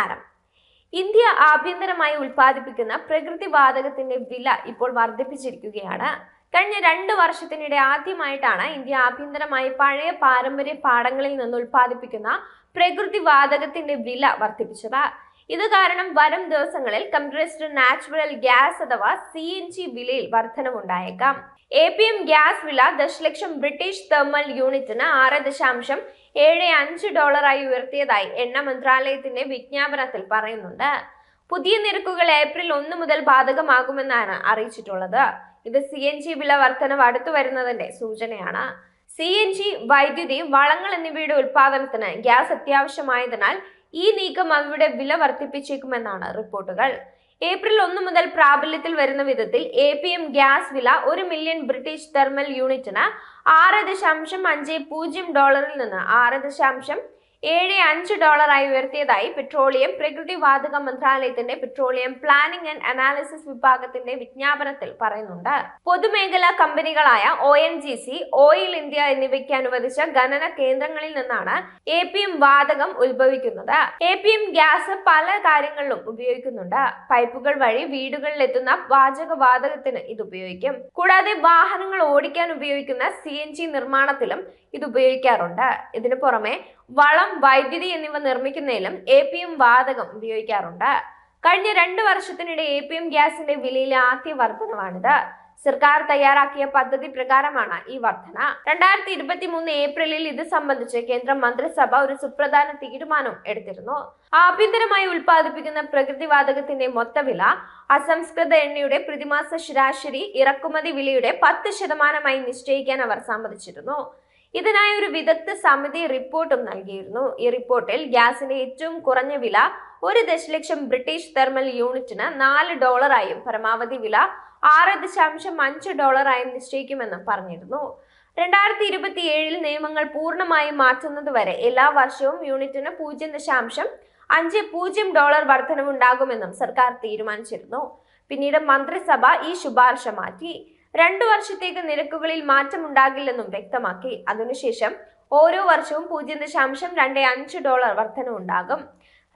നമസ്കാരം. ഇന്ത്യ ആഭ്യന്തരമായി ഉൽപ്പാദിപ്പിക്കുന്ന പ്രകൃതി വാതകത്തിന്റെ വില ഇപ്പോൾ വർദ്ധിപ്പിച്ചിരിക്കുകയാണ്. കഴിഞ്ഞ രണ്ട് വർഷത്തിനിടെ ആദ്യമായിട്ടാണ് ഇന്ത്യ ആഭ്യന്തരമായി പഴയ പാരമ്പര്യ പാടങ്ങളിൽ നിന്ന് ഉൽപ്പാദിപ്പിക്കുന്ന പ്രകൃതി വാതകത്തിന്റെ വില വർദ്ധിപ്പിച്ചത്. ഇത് കാരണം വരും ദിവസങ്ങളിൽ കംപ്രസ്ഡ് നാച്ചുറൽ ഗ്യാസ് അഥവാ സി എൻ ജി വിലയിൽ വർധനവുണ്ടായേക്കാം എ പി എം ഗ്യാസ് വില ദശലക്ഷം ബ്രിട്ടീഷ് തെർമൽ യൂണിറ്റിന് ആറ് ദശാംശം ഏഴ് അഞ്ച് ഡോളറായി ഉയർത്തിയതായി എണ്ണ മന്ത്രാലയത്തിന്റെ വിജ്ഞാപനത്തിൽ പറയുന്നുണ്ട്. പുതിയ നിരക്കുകൾ ഏപ്രിൽ ഒന്ന് മുതൽ ബാധകമാകുമെന്നാണ് അറിയിച്ചിട്ടുള്ളത്. ഇത് സി എൻ ജി വില വർധനവ് അടുത്തു വരുന്നതിന്റെ സൂചനയാണ്. സി എൻ ജി വൈദ്യുതി വളങ്ങൾ എന്നിവയുടെ ഉൽപാദനത്തിന് ഗ്യാസ് അത്യാവശ്യമായതിനാൽ ഈ നീക്കം അവയുടെ വില വർദ്ധിപ്പിച്ചേക്കുമെന്നാണ് റിപ്പോർട്ടുകൾ. ഏപ്രിൽ ഒന്ന് മുതൽ പ്രാബല്യത്തിൽ വരുന്ന വിധത്തിൽ എ പി എം ഗ്യാസ് വില ഒരു മില്യൺ ബ്രിട്ടീഷ് തെർമൽ യൂണിറ്റിന് ആറ് ദശാംശം അഞ്ച് പൂജ്യം ഡോളറിൽ നിന്ന് ആറ് ദശാംശം ഏഴ് അഞ്ച് ഡോളറായി ഉയർത്തിയതായി പെട്രോളിയം പ്രകൃതി വാതക മന്ത്രാലയത്തിന്റെ പെട്രോളിയം പ്ലാനിംഗ് ആൻഡ് അനാലിസിസ് വിഭാഗത്തിന്റെ വിജ്ഞാപനത്തിൽ പറയുന്നുണ്ട്. പൊതുമേഖലാ കമ്പനികളായ O N G C oil India എന്നിവയ്ക്ക് അനുവദിച്ച ഖനന കേന്ദ്രങ്ങളിൽ നിന്നാണ് എ പി എം വാതകം ഉത്ഭവിക്കുന്നത്. എ പി എം ഗ്യാസ് പല കാര്യങ്ങളിലും ഉപയോഗിക്കുന്നുണ്ട്. പൈപ്പുകൾ വഴി വീടുകളിൽ എത്തുന്ന വാചക വാതകത്തിന് ഇത് ഉപയോഗിക്കും. കൂടാതെ വാഹനങ്ങൾ ഓടിക്കാൻ ഉപയോഗിക്കുന്ന സി എൻ ജി നിർമ്മാണത്തിലും ഇത് ഉപയോഗിക്കാറുണ്ട്. ഇതിനു പുറമെ വളം വൈദ്യുതി എന്നിവ നിർമ്മിക്കുന്നതിലും എ പി എം വാതകം ഉപയോഗിക്കാറുണ്ട്. കഴിഞ്ഞ രണ്ട് വർഷത്തിനിടെ എ പി എം ഗ്യാസിന്റെ വിലയിലെ ആദ്യ വർധനമാണിത് സർക്കാർ തയ്യാറാക്കിയ പദ്ധതി പ്രകാരമാണ് ഈ വർധന. രണ്ടായിരത്തി ഇരുപത്തി മൂന്ന് ഏപ്രിലിൽ ഇത് സംബന്ധിച്ച് കേന്ദ്ര മന്ത്രിസഭ ഒരു സുപ്രധാന തീരുമാനം എടുത്തിരുന്നു. ആഭ്യന്തരമായി ഉൽപ്പാദിപ്പിക്കുന്ന പ്രകൃതിവാതകത്തിന്റെ മൊത്തവില അസംസ്കൃത എണ്ണയുടെ പ്രതിമാസ ശരാശരി ഇറക്കുമതി വിലയുടെ പത്ത് ശതമാനമായി നിശ്ചയിക്കാൻ അവർ സമ്മതിച്ചിരുന്നു. ഇതിനായി ഒരു വിദഗ്ധ സമിതി റിപ്പോർട്ടും നൽകിയിരുന്നു. ഈ റിപ്പോർട്ടിൽ ഗ്യാസിന്റെ ഏറ്റവും കുറഞ്ഞ വില ഒരു ദശലക്ഷം ബ്രിട്ടീഷ് തെർമൽ യൂണിറ്റിന് നാല് ഡോളറായും പരമാവധി വില ആറ് ദശാംശം അഞ്ച് ഡോളറായും നിശ്ചയിക്കുമെന്നും പറഞ്ഞിരുന്നു. രണ്ടായിരത്തി ഇരുപത്തി ഏഴിൽ നിയമങ്ങൾ പൂർണമായും മാറ്റുന്നത് വരെ എല്ലാ വർഷവും യൂണിറ്റിന് പൂജ്യം ദശാംശം അഞ്ച് പൂജ്യം ഡോളർ വർധനവുണ്ടാകുമെന്നും സർക്കാർ തീരുമാനിച്ചിരുന്നു. പിന്നീട് മന്ത്രിസഭ ഈ ശുപാർശ മാറ്റി. രണ്ടു വർഷത്തേക്ക് നിരക്കുകളിൽ മാറ്റമുണ്ടാകില്ലെന്നും വ്യക്തമാക്കി. അതിനുശേഷം ഓരോ വർഷവും പൂജ്യം ദശാംശം രണ്ട് അഞ്ച് ഡോളർ വർധനവുണ്ടാകും.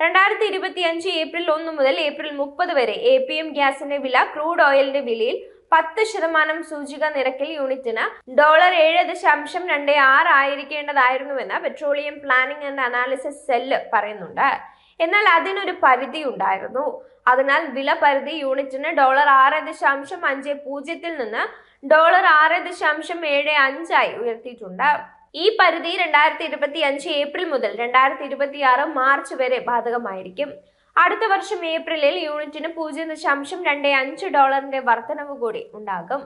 രണ്ടായിരത്തി ഇരുപത്തി അഞ്ച് ഏപ്രിൽ ഒന്ന് മുതൽ ഏപ്രിൽ മുപ്പത് വരെ എ പി എം ഗ്യാസിന്റെ വില ക്രൂഡ് ഓയിലിന്റെ വിലയിൽ പത്ത് ശതമാനം സൂചിക നിരക്കിൽ യൂണിറ്റിന് ഡോളർ ഏഴ് ദശാംശം രണ്ട് ആറ് ആയിരിക്കേണ്ടതായിരുന്നുവെന്ന് petroleum planning and analysis cell പറയുന്നുണ്ട്. എന്നാൽ അതിനൊരു പരിധി ഉണ്ടായിരുന്നു അതിനാൽ വില പരിധി യൂണിറ്റിന് ഡോളർ ആറ് ദശാംശം അഞ്ച് പൂജ്യത്തിൽ നിന്ന് ഡോളർ ആറ് ദശാംശം ഏഴ് അഞ്ചായി ഉയർത്തിയിട്ടുണ്ട്. ഈ പരിധി രണ്ടായിരത്തി ഇരുപത്തി അഞ്ച് ഏപ്രിൽ മുതൽ രണ്ടായിരത്തി ഇരുപത്തി ആറ് മാർച്ച് വരെ ബാധകമായിരിക്കും. അടുത്ത വർഷം ഏപ്രിലിൽ യൂണിറ്റിന് പൂജ്യം ദശാംശം രണ്ട് അഞ്ച് ഡോളറിന്റെ വർധനവ് കൂടി ഉണ്ടാകും.